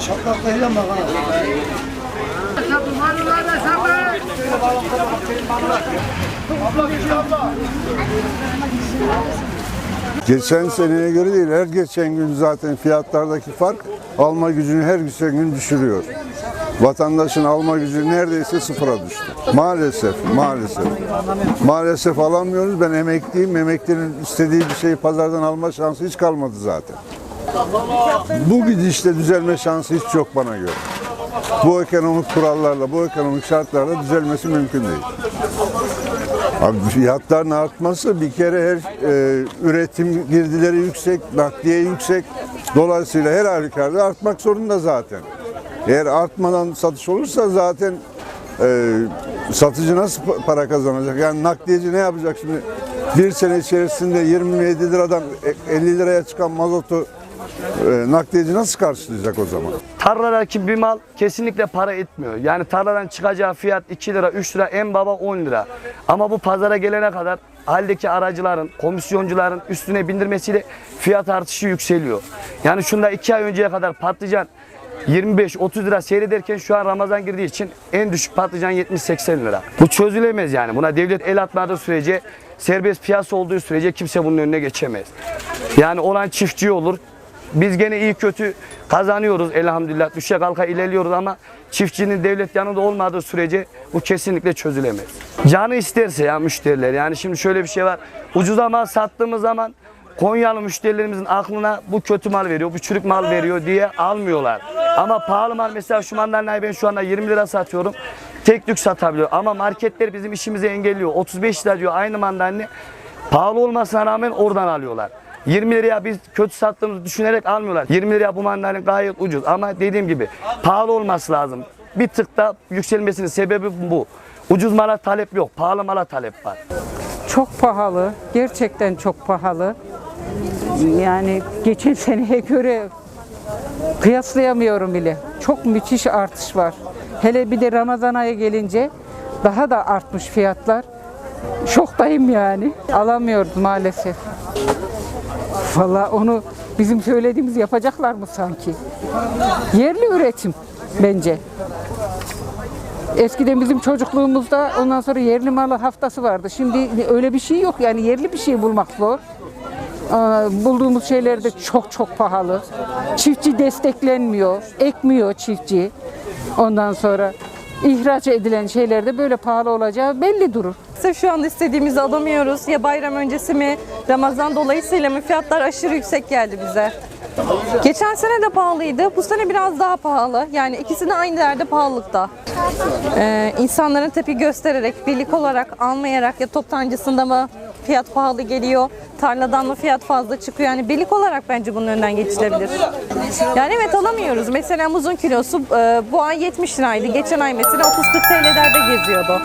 Şapkak kıyılan bak ha. Şapkak kıyılan bak ha. Abla geçiyor abla. Geçen seneye göre değil, her geçen gün zaten fiyatlardaki fark alma gücünü her geçen gün düşürüyor. Vatandaşın alma gücü neredeyse sıfıra düştü. Maalesef, maalesef. Maalesef alamıyoruz. Ben emekliyim. Emeklinin istediği bir şeyi pazardan alma şansı hiç kalmadı zaten. Bu gidişle düzelme şansı hiç yok bana göre. Bu ekonomik kurallarla, bu ekonomik şartlarla düzelmesi mümkün değil. Abi fiyatların artması bir kere her e, üretim girdileri yüksek, nakliye yüksek. Dolayısıyla her halükarda artmak zorunda zaten. Eğer artmadan satış olursa zaten e, satıcı nasıl pa- para kazanacak? Yani nakliyeci ne yapacak şimdi? Bir sene içerisinde 27 liradan e- 50 liraya çıkan mazotu e, nakliyeci nasıl karşılayacak o zaman? Tarladaki bir mal kesinlikle para etmiyor. Yani tarladan çıkacağı fiyat 2 lira, 3 lira, en baba 10 lira. Ama bu pazara gelene kadar haldeki aracıların, komisyoncuların üstüne bindirmesiyle fiyat artışı yükseliyor. Yani şunda 2 ay önceye kadar patlıcan 25-30 lira seyrederken şu an Ramazan girdiği için en düşük patlıcan 70-80 lira. Bu çözülemez yani. Buna devlet el atmadığı sürece, serbest piyasa olduğu sürece kimse bunun önüne geçemez. Yani olan çiftçi olur, biz gene iyi kötü kazanıyoruz elhamdülillah. Düşe kalka ilerliyoruz ama çiftçinin devlet yanında olmadığı sürece bu kesinlikle çözülemez. Canı isterse ya müşteriler. Yani şimdi şöyle bir şey var. Ucuza mal sattığımız zaman Konyalı müşterilerimizin aklına bu kötü mal veriyor, bu çürük mal veriyor diye almıyorlar. Ama pahalı mal mesela şu mandalinayı ben şu anda 20 lira satıyorum. Tek tük satabiliyor. Ama marketler bizim işimizi engelliyor. 35 lira diyor aynı mandalini. Pahalı olmasına rağmen oradan alıyorlar. 20 liraya biz kötü sattığımızı düşünerek almıyorlar. 20 liraya bu mandalina gayet ucuz ama dediğim gibi pahalı olması lazım. Bir tık da yükselmesinin sebebi bu. Ucuz mala talep yok, pahalı mala talep var. Çok pahalı. Gerçekten çok pahalı. Yani geçen seneye göre kıyaslayamıyorum bile. Çok müthiş artış var. Hele bir de Ramazan ayı gelince daha da artmış fiyatlar. Şoktayım yani. Alamıyoruz maalesef. Vallahi onu bizim söylediğimiz yapacaklar mı sanki? Yerli üretim bence. Eskiden bizim çocukluğumuzda ondan sonra yerli malı haftası vardı. Şimdi öyle bir şey yok. Yani yerli bir şey bulmak zor. Bulduğumuz şeyler de çok çok pahalı. Çiftçi desteklenmiyor, ekmiyor çiftçi. Ondan sonra ihraç edilen şeyler de böyle pahalı olacağı belli durur. Sırf şu anda istediğimizi alamıyoruz. Ya bayram öncesi mi, Ramazan dolayısıyla mı fiyatlar aşırı yüksek geldi bize. Geçen sene de pahalıydı. Bu sene biraz daha pahalı. Yani ikisi de aynı yerde pahalılıkta. Ee, insanların tepki göstererek, birlik olarak almayarak ya toptancısında mı fiyat pahalı geliyor, tarladan mı fiyat fazla çıkıyor. Yani birlik olarak bence bunun önünden geçilebilir. Yani evet alamıyoruz. Mesela muzun kilosu e, bu ay 70 liraydı. Geçen ay mesela 30-40 TL'lerde geziyordu.